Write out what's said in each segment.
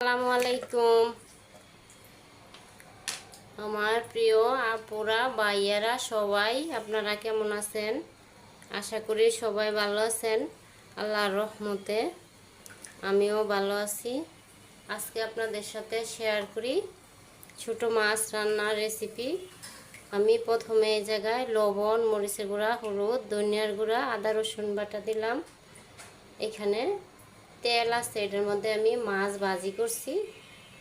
আসসালামু আলাইকুম। আমার প্রিয় আপুরা, ভাইয়ারা, সবাই, আপনারা কেমন আছেন? আশা করি সবাই ভালো আছেন, আল্লাহর রহমতে। আমিও ভালো আছি। আজকে আপনাদের সাথে শেয়ার করি ছোট মাছ রান্নার রেসিপি আমি প্রথমে এই জায়গায় লবণ, মরিচের গুঁড়া, হলুদ, ধনিয়ার গুঁড়া, আদা, রসুন বাটা দিলাম। এখানে তেল আছে এটার মধ্যে আমি মাছ ভাজি করছি।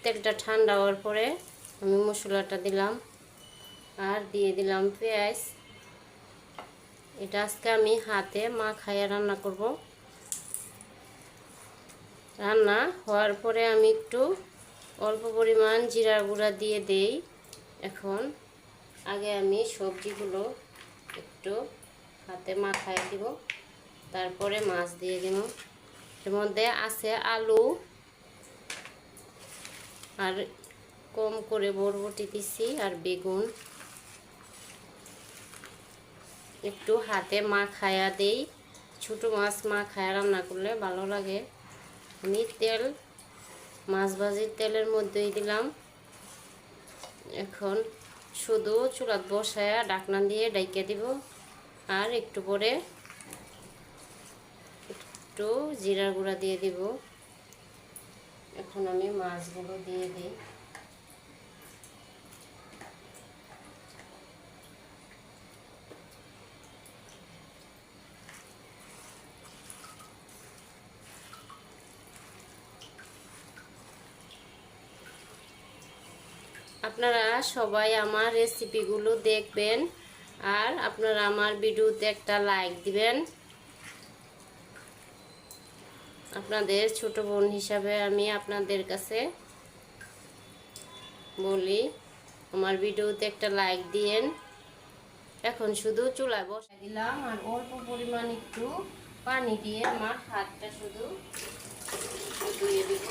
তেলটা ঠান্ডা হওয়ার পরে আমি মশলাটা দিলাম আর দিয়ে দিলাম পেঁয়াজ। এটা আজকে আমি হাতে মা খাইয়া রান্না করব। রান্না হওয়ার পরে আমি একটু অল্প পরিমাণ জিরা গুঁড়া দিয়ে দেই। এখন আগে আমি সবজিগুলো একটু হাতে মাখায় দিব, তারপরে মাছ দিয়ে দিব। এর মধ্যে আছে আলু আর কম করে বরবটি দিছি আর বেগুন। একটু হাতে মা খায়া দেই। ছোটো মাছ মা খায়া রান্না করলে ভালো লাগে। আমি তেল, মাছ ভাজির তেলের মধ্যেই দিলাম। এখন শুধু চুলাত বসায়া ডাকনা দিয়ে ডাইকে দিব। আর একটু পরে একটু জিরার গুঁড়া দিয়ে দিব। এখন আমি মাছগুলো দিয়ে দিই। আপনারা সবাই আমার রেসিপিগুলো দেখবেন আর আপনারা আমার ভিডিওতে একটা লাইক দিবেন। আপনাদের ছোট বোন হিসাবে আমি আপনাদের কাছে বলি, আমার ভিডিওতে একটা লাইক দিয়েন। এখন শুধু চুলায় বসাই দিলাম আর অল্প পরিমাণ একটু পানি দিয়ে আমার হাতটা শুধু ধুয়ে দিব।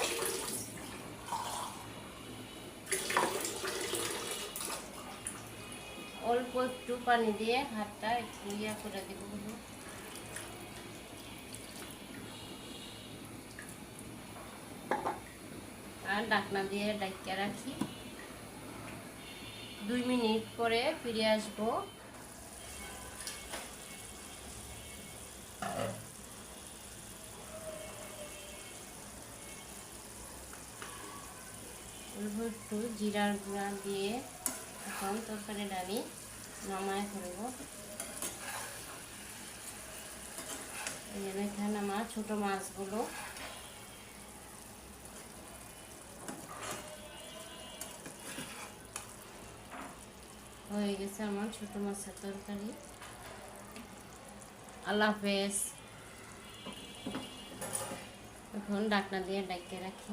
অল্প একটু পানি দিয়ে হাতটা একটু ইয়া করে দেবো। ডাকনা দিয়ে ডাকিয়ে রাখি। দুই মিনিট পরে ফিরে আসব। একটু জিরার গুঁড়া দিয়ে এখন তরকারি ডালি নামায় ফেলব। যে আমার ছোটো মাছগুলো হয়ে গেছে আমার ছোটো মাছের তরকারি। আল্লাহ হাফেজ। এখন ডাকনা দিয়ে ডাকিয়ে রাখি।